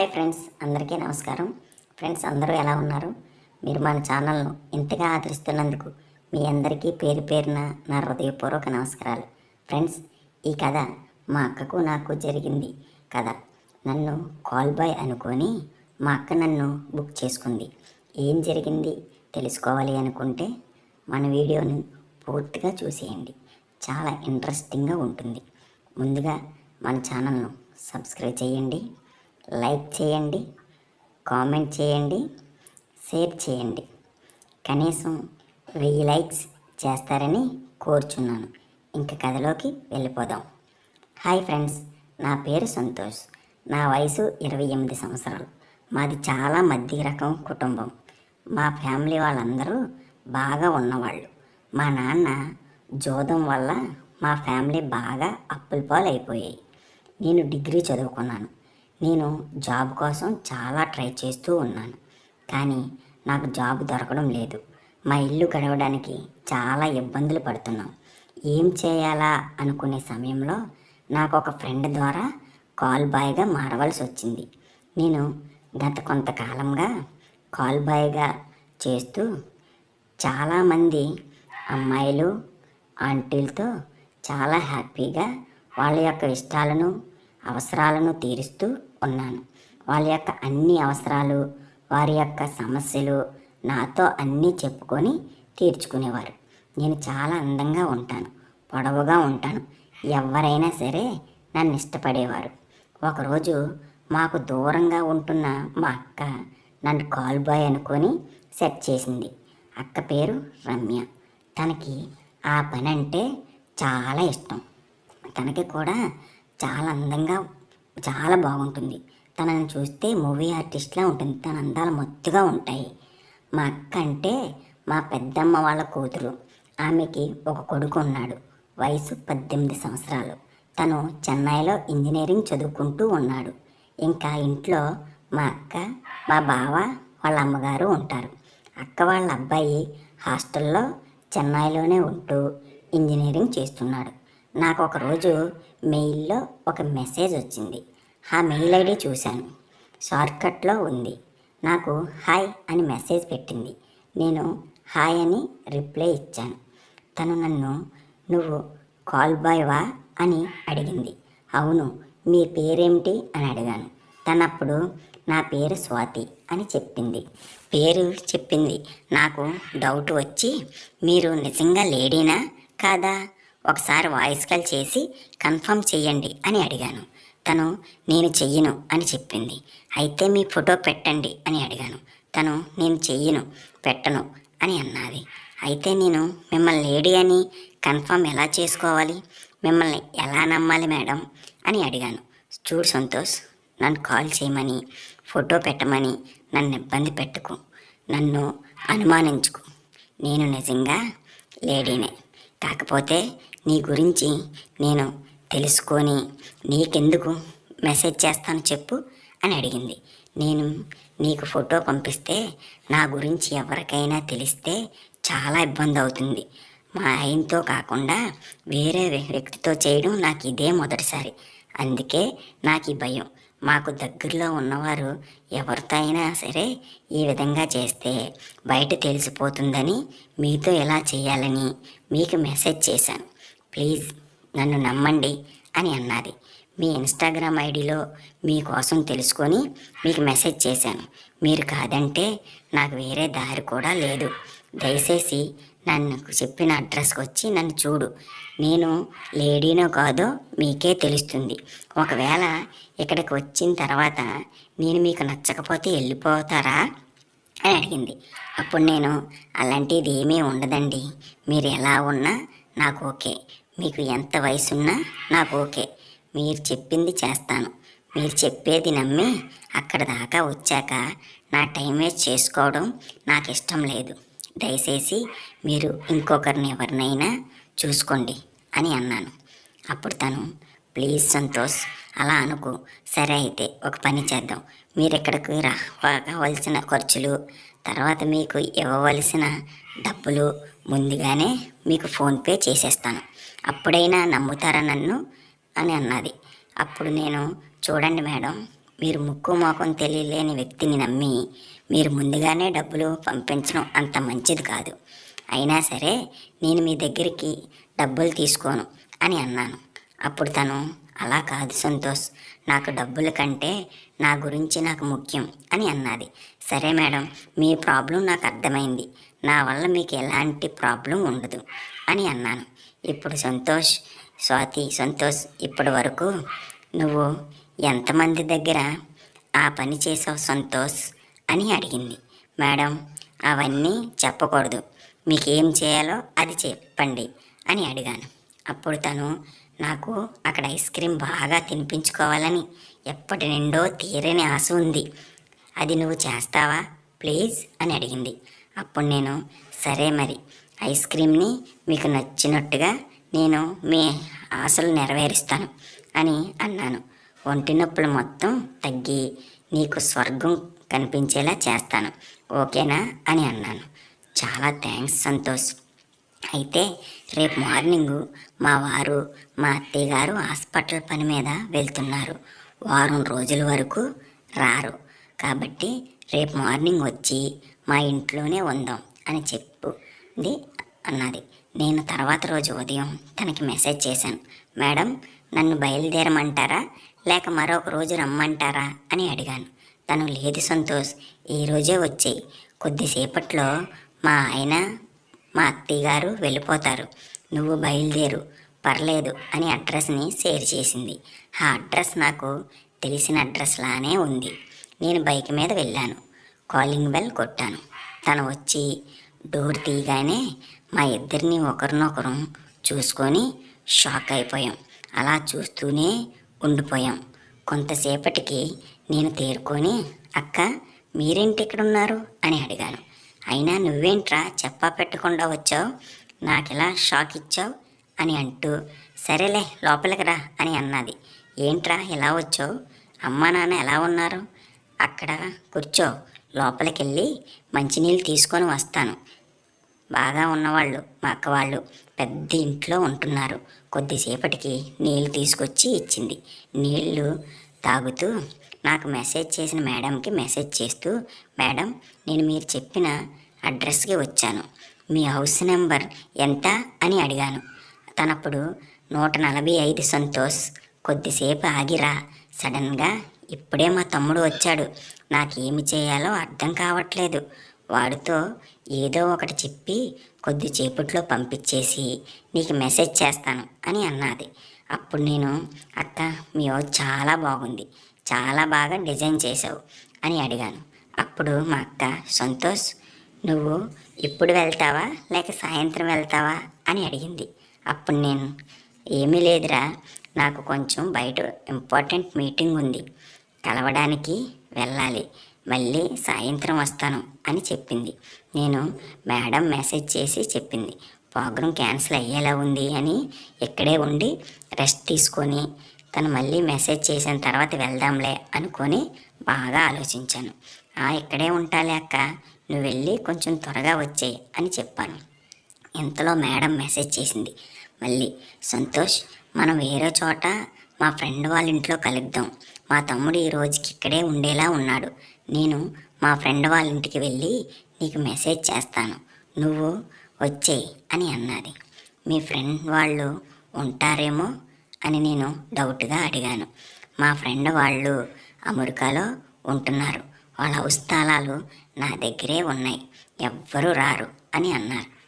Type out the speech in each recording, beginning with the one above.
Hi friends అందరికీ నమస్కారం. Friends అందరూ ఎలా ఉన్నారు? మీరు మన ఛానల్ను ఇంతగా ఆదరిస్తున్నందుకు మీ అందరికీ పేరు పేరున నా హృదయపూర్వక నమస్కారాలు. ఫ్రెండ్స్ ఈ కథ మా అక్కకు నాకు జరిగింది కథ. నన్ను కాల్ బాయ్ అనుకొని మా అక్క నన్ను బుక్ చేసుకుంది. ఏం జరిగింది తెలుసుకోవాలి అనుకుంటే మన వీడియోని పూర్తిగా చూసేయండి. చాలా ఇంట్రెస్టింగ్గా ఉంటుంది. ముందుగా మన ఛానల్ను సబ్స్క్రైబ్ చేయండి. లైక్ చేయండి కామెంట్ చేయండి షేర్ చేయండి. కనీసం వెయ్యి లైక్స్ చేస్తారని కోరుచున్నాను. ఇంక కథలోకి వెళ్ళిపోదాం. హాయ్ ఫ్రెండ్స్ నా పేరు సంతోష్. నా వయసు ఇరవై ఎనిమిది సంవత్సరాలు. మాది చాలా మధ్య రకం కుటుంబం. మా ఫ్యామిలీ వాళ్ళందరూ బాగా ఉన్నవాళ్ళు. మా నాన్న జోదం వల్ల మా ఫ్యామిలీ బాగా అప్పుల పాలు అయిపోయాయి నేను డిగ్రీ చదువుకున్నాను. నేను జాబ్ కోసం చాలా ట్రై చేస్తూ ఉన్నాను. కానీ నాకు జాబ్ దొరకడం లేదు. మా ఇల్లు గడవడానికి చాలా ఇబ్బందులు పడుతున్నాం. ఏం చేయాలా అనుకునే సమయంలో నాకు ఒక ఫ్రెండ్ ద్వారా కాల్ బాయ్గా మారవలసి వచ్చింది. నేను గత కొంతకాలంగా కాల్ బాయ్గా చేస్తూ చాలామంది అమ్మాయిలు ఆంటీలతో చాలా హ్యాపీగా వాళ్ళ యొక్క ఇష్టాలను అవసరాలను తీరుస్తూ ఉన్నాను. వాళ్ళ యొక్క అన్ని అవసరాలు వారి యొక్క సమస్యలు నాతో అన్నీ చెప్పుకొని తీర్చుకునేవారు. నేను చాలా అందంగా ఉంటాను పొడవుగా ఉంటాను. ఎవరైనా సరే నన్ను ఇష్టపడేవారు. ఒకరోజు మాకు దూరంగా ఉంటున్న మా అక్క నన్ను కాల్ బాయ్ అనుకొని సెట్ చేసింది. అక్క పేరు రమ్య. తనకి ఆ పని అంటే చాలా ఇష్టం. తనకి కూడా చాలా అందంగా చాలా బాగుంటుంది. తనని చూస్తే మూవీ ఆర్టిస్ట్లా ఉంటుంది. తన అందాలు మొత్తుగా ఉంటాయి. మా అక్క అంటే మా పెద్దమ్మ వాళ్ళ కూతురు. ఆమెకి ఒక కొడుకు ఉన్నాడు. వయసు పద్దెనిమిది సంవత్సరాలు. తను చెన్నైలో ఇంజనీరింగ్ చదువుకుంటూ ఉన్నాడు. ఇంకా ఇంట్లో మా అక్క మా బావ వాళ్ళ అమ్మగారు ఉంటారు. అక్క వాళ్ళ అబ్బాయి హాస్టల్లో చెన్నైలోనే ఉంటూ ఇంజనీరింగ్ చేస్తున్నాడు. నాకు ఒకరోజు మెయిల్లో ఒక మెసేజ్ వచ్చింది. ఆ మెయిల్ ఐడి చూశాను. షార్ట్కట్లో ఉంది. నాకు హాయ్ అని మెసేజ్ పెట్టింది. నేను హాయ్ అని రిప్లై ఇచ్చాను. తను నన్ను నువ్వు కాల్ బాయ్వా అని అడిగింది. అవును మీ పేరేమిటి? అని అడిగాను. తనప్పుడు నా పేరు స్వాతి అని చెప్పింది. పేరు చెప్పింది. నాకు డౌట్ వచ్చి మీరు నిజంగా లేడీనా? కాదా ఒకసారి వాయిస్ కాల్ చేసి కన్ఫర్మ్ చేయండి అని అడిగాను. తను నేను చెయ్యను అని చెప్పింది. అయితే మీ ఫోటో పెట్టండి అని అడిగాను. తను నేను చెయ్యను పెట్టను అని అన్నది. అయితే నేను మిమ్మల్ని లేడీ అని కన్ఫర్మ్ ఎలా చేసుకోవాలి? మిమ్మల్ని ఎలా నమ్మాలి మేడం? అని అడిగాను. చూడు సంతోష్ నన్ను కాల్ చేయమని ఫోటో పెట్టమని నన్ను ఇబ్బంది పెట్టుకు. నన్ను అనుమానించుకు. నేను నిజంగా లేడీనే. కాకపోతే నీ గురించి నేను తెలుసుకొని నీకెందుకు మెసేజ్ చేస్తాను చెప్పు అని అడిగింది. నేను నీకు ఫోటో పంపిస్తే నా గురించి ఎవరికైనా తెలిస్తే చాలా ఇబ్బంది అవుతుంది. మా ఆయనతో కాకుండా వేరే వ్యక్తితో చేయడం నాకు ఇదే మొదటిసారి. అందుకే నాకు ఈ భయం. మాకు దగ్గరలో ఉన్నవారు ఎవరితో అయినా సరే ఈ విధంగా చేస్తే బయట తెలిసిపోతుందని మీతో ఎలా చేయాలని మీకు మెసేజ్ చేశాను. ప్లీజ్ నన్ను నమ్మండి అని అన్నది. మీ ఇన్స్టాగ్రామ్ ఐడిలో మీకోసం తెలుసుకొని మీకు మెసేజ్ చేశాను. మీరు కాదంటే నాకు వేరే దారి కూడా లేదు. దయచేసి నన్ను చెప్పిన అడ్రస్కి వచ్చి నన్ను చూడు. నేను లేడీనో కాదో మీకే తెలుస్తుంది. ఒకవేళ ఇక్కడికి వచ్చిన తర్వాత నేను మీకు నచ్చకపోతే వెళ్ళిపోతారా? అని అడిగింది. అప్పుడు నేను అలాంటిది ఏమీ ఉండదండి. మీరు ఎలా ఉన్నా నాకు ఓకే. మీకు ఎంత వయసున్నా నాకు ఓకే. మీరు చెప్పింది చేస్తాను. మీరు చెప్పేది నమ్మి అక్కడ దాకా వచ్చాక నా టైం వేస్ట్ చేసుకోవడం నాకు ఇష్టం లేదు. దయచేసి మీరు ఇంకొకరిని ఎవరినైనా చూసుకోండి అని అన్నాను. అప్పుడు తను ప్లీజ్ సంతోష్ అలా అనుకో. సరే అయితే ఒక పని చేద్దాం. మీరు ఇక్కడికి రావలసిన ఖర్చులు తర్వాత మీకు ఇవ్వవలసిన డబ్బులు ముందుగానే మీకు ఫోన్పే చేసేస్తాను. అప్పుడైనా నమ్ముతారా నన్ను? అని అన్నది. అప్పుడు నేను చూడండి మేడం మీరు ముక్కు మోకం తెలియలేని వ్యక్తిని నమ్మి మీరు ముందుగానే డబ్బులు పంపించడం అంత మంచిది కాదు. అయినా సరే నేను మీ దగ్గరికి డబ్బులు తీసుకోను అని అన్నాను. అప్పుడు తను అలా కాదు సంతోష్ నాకు డబ్బుల కంటే నా గురించి నాకు ముఖ్యం అని అన్నది. సరే మేడం మీ ప్రాబ్లం నాకు అర్థమైంది. నా వల్ల మీకు ఎలాంటి ప్రాబ్లం ఉండదు అని అన్నాను. ఇప్పుడు సంతోష్ స్వాతి సంతోష్ ఇప్పటి వరకు నువ్వు ఎంతమంది దగ్గర ఆ పని చేసావు సంతోష్ అని అడిగింది. మేడం అవన్నీ చెప్పకూడదు. మీకు ఏం చేయాలో అది చెప్పండి అని అడిగాను. అప్పుడు తను నాకు అక్కడ ఐస్ క్రీమ్ బాగా తినిపించుకోవాలని ఎప్పటి నిండో తీరని ఆశ ఉంది. అది నువ్వు చేస్తావా? ప్లీజ్ అని అడిగింది. అప్పుడు నేను సరే మరి ఐస్ క్రీమ్ని మీకు నచ్చినట్టుగా నేను మీ ఆశలు నెరవేరుస్తాను అని అన్నాను. ఒంటి నొప్పులు మొత్తం తగ్గి నీకు స్వర్గం కనిపించేలా చేస్తాను. ఓకేనా అని అన్నాను. చాలా థ్యాంక్స్ సంతోష్. అయితే రేపు మార్నింగు మా వారు మా అత్తయ్య గారు హాస్పిటల్ పని మీద వెళ్తున్నారు. వారం రోజుల వరకు రారు. కాబట్టి రేపు మార్నింగ్ వచ్చి మా ఇంట్లోనే ఉందాం అని చెప్పుంది అన్నది. నేను తర్వాత రోజు ఉదయం తనకి మెసేజ్ చేశాను. మేడం నన్ను బయలుదేరమంటారా? లేక మరొక రోజు రమ్మంటారా? అని అడిగాను. తను లేదు సంతోష్ ఈరోజే వచ్చేయి. కొద్దిసేపట్లో మా ఆయన మా అత్తయ్య గారు వెళ్ళిపోతారు. నువ్వు బయలుదేరు. పర్లేదు అని అడ్రస్ని షేర్ చేసింది. ఆ అడ్రస్ నాకు తెలిసిన అడ్రస్లానే ఉంది. నేను బైక్ మీద వెళ్ళాను. కాలింగ్ బెల్ కొట్టాను. తను వచ్చి డోర్ తీయగానే మా ఇద్దరిని ఒకరినొకరు చూసుకొని షాక్ అయిపోయాం. అలా చూస్తూనే ఉండిపోయాం. కొంతసేపటికి నేను తేరుకొని అక్క మీరేంటి ఇక్కడ ఉన్నారు అని అడిగాను. అయినా నువ్వేంట్రా చెప్పా పెట్టకుండా వచ్చావు? నాకు ఇలా షాక్ ఇచ్చావు? అని అంటూ సరేలే లోపలికి రా అని అన్నది. ఏంట్రా ఇలా వచ్చావు? అమ్మా నాన్న ఎలా ఉన్నారు? అక్కడ కూర్చో లోపలికి వెళ్ళి మంచినీళ్ళు తీసుకొని వస్తాను. బాగా ఉన్నవాళ్ళు మా అక్క వాళ్ళు పెద్ద ఇంట్లో ఉంటున్నారు. కొద్దిసేపటికి నీళ్ళు తీసుకొచ్చి ఇచ్చింది. నీళ్ళు తాగుతూ నాకు మెసేజ్ చేసిన మేడంకి మెసేజ్ చేస్తూ మేడం నేను మీరు చెప్పిన అడ్రస్కి వచ్చాను. మీ హౌస్ నెంబర్ ఎంత? అని అడిగాను. తనప్పుడు నూట నలభై ఐదు సంతోష్ కొద్దిసేపు ఆగిరా సడన్గా ఇప్పుడే మా తమ్ముడు వచ్చాడు. నాకేమి చేయాలో అర్థం కావట్లేదు. వాడితో ఏదో ఒకటి చెప్పి కొద్దిసేపట్లో పంపించేసి నీకు మెసేజ్ చేస్తాను అని అన్నది. అప్పుడు నేను అత్త మీ చాలా బాగుంది. చాలా బాగా డిజైన్ చేసావు అని అడిగాను. అప్పుడు మా అక్క సంతోష్ నువ్వు ఇప్పుడు వెళ్తావా? లేక సాయంత్రం వెళ్తావా? అని అడిగింది. అప్పుడు నేను ఏమీ లేదురా నాకు కొంచెం బయట ఇంపార్టెంట్ మీటింగ్ ఉంది. కలవడానికి వెళ్ళాలి. మళ్ళీ సాయంత్రం వస్తాను అని చెప్పింది. నేను మేడం మెసేజ్ చేసి చెప్పింది. ప్రోగ్రాం క్యాన్సిల్ అయ్యేలా ఉంది అని ఇక్కడే ఉండి రెస్ట్ తీసుకొని తను మళ్ళీ మెసేజ్ చేసిన తర్వాత వెళ్దాంలే అనుకొని బాగా ఆలోచించాను. "ఆ, ఇక్కడే ఉంటాలే అక్క. నువ్వు వెళ్ళి కొంచెం త్వరగా వచ్చేయి అని చెప్పాను. ఇంతలో మేడం మెసేజ్ చేసింది. మళ్ళీ సంతోష్ మనం వేరే చోట మా ఫ్రెండ్ వాళ్ళ ఇంట్లో కలుద్దాం. మా తమ్ముడు ఈ రోజుకి ఇక్కడే ఉండేలా ఉన్నాడు. నేను మా ఫ్రెండ్ వాళ్ళ ఇంటికి వెళ్ళి నీకు మెసేజ్ చేస్తాను. నువ్వు వచ్చేయి అని అన్నది. మీ ఫ్రెండ్ వాళ్ళు ఉంటారేమో అని నేను డౌట్గా అడిగాను. మా ఫ్రెండ్ వాళ్ళు అమెరికాలో ఉంటున్నారు. వాళ్ళ హౌస్ తాళాలు నా దగ్గరే ఉన్నాయి. ఎవ్వరూ రారు అని అన్నారు.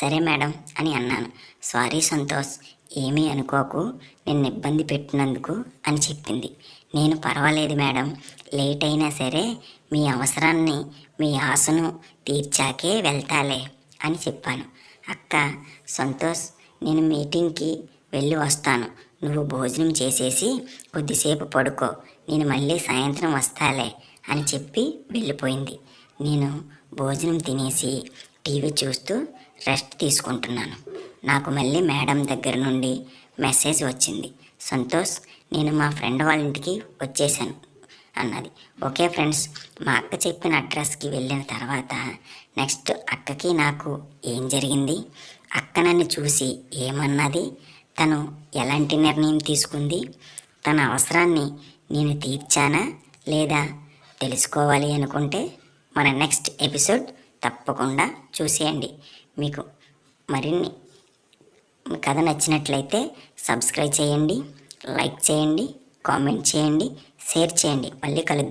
సరే మేడం అని అన్నాను. సారీ సంతోష్ ఏమీ అనుకోకు నిన్ను ఇబ్బంది పెట్టినందుకు అని చెప్పింది. నేను పర్వాలేదు మేడం. లేట్ అయినా సరే మీ అవసరాన్ని మీ ఆశను తీర్చాకే వెళ్తాలే అని చెప్పాను. అక్క సంతోష్ నేను మీటింగ్కి వెళ్ళి వస్తాను. నువ్వు భోజనం చేసేసి కొద్దిసేపు పడుకో. నేను మళ్ళీ సాయంత్రం వస్తాలే అని చెప్పి వెళ్ళిపోయింది. నేను భోజనం తినేసి టీవీ చూస్తూ రెస్ట్ తీసుకుంటున్నాను. నాకు మళ్ళీ మేడం దగ్గర నుండి మెసేజ్ వచ్చింది. సంతోష్ నేను మా ఫ్రెండ్ వాళ్ళ ఇంటికి వచ్చేసాను అన్నది. ఓకే ఫ్రెండ్స్ మా అక్క చెప్పిన అడ్రస్కి వెళ్ళిన తర్వాత నెక్స్ట్ అక్కకి నాకు ఏం జరిగింది? అక్క నన్ను చూసి ఏమన్నది? తను ఎలాంటి నిర్ణయం తీసుకుంది? తన అవసరాన్ని నేను తీర్చానా లేదా తెలుసుకోవాలి అనుకుంటే మన నెక్స్ట్ ఎపిసోడ్ తప్పకుండా చూసేయండి. మీకు మరిన్ని కథ నచ్చినట్లయితే సబ్స్క్రైబ్ చేయండి లైక్ చేయండి కామెంట్ చేయండి షేర్ చేయండి. మళ్ళీ కలుద్దాం.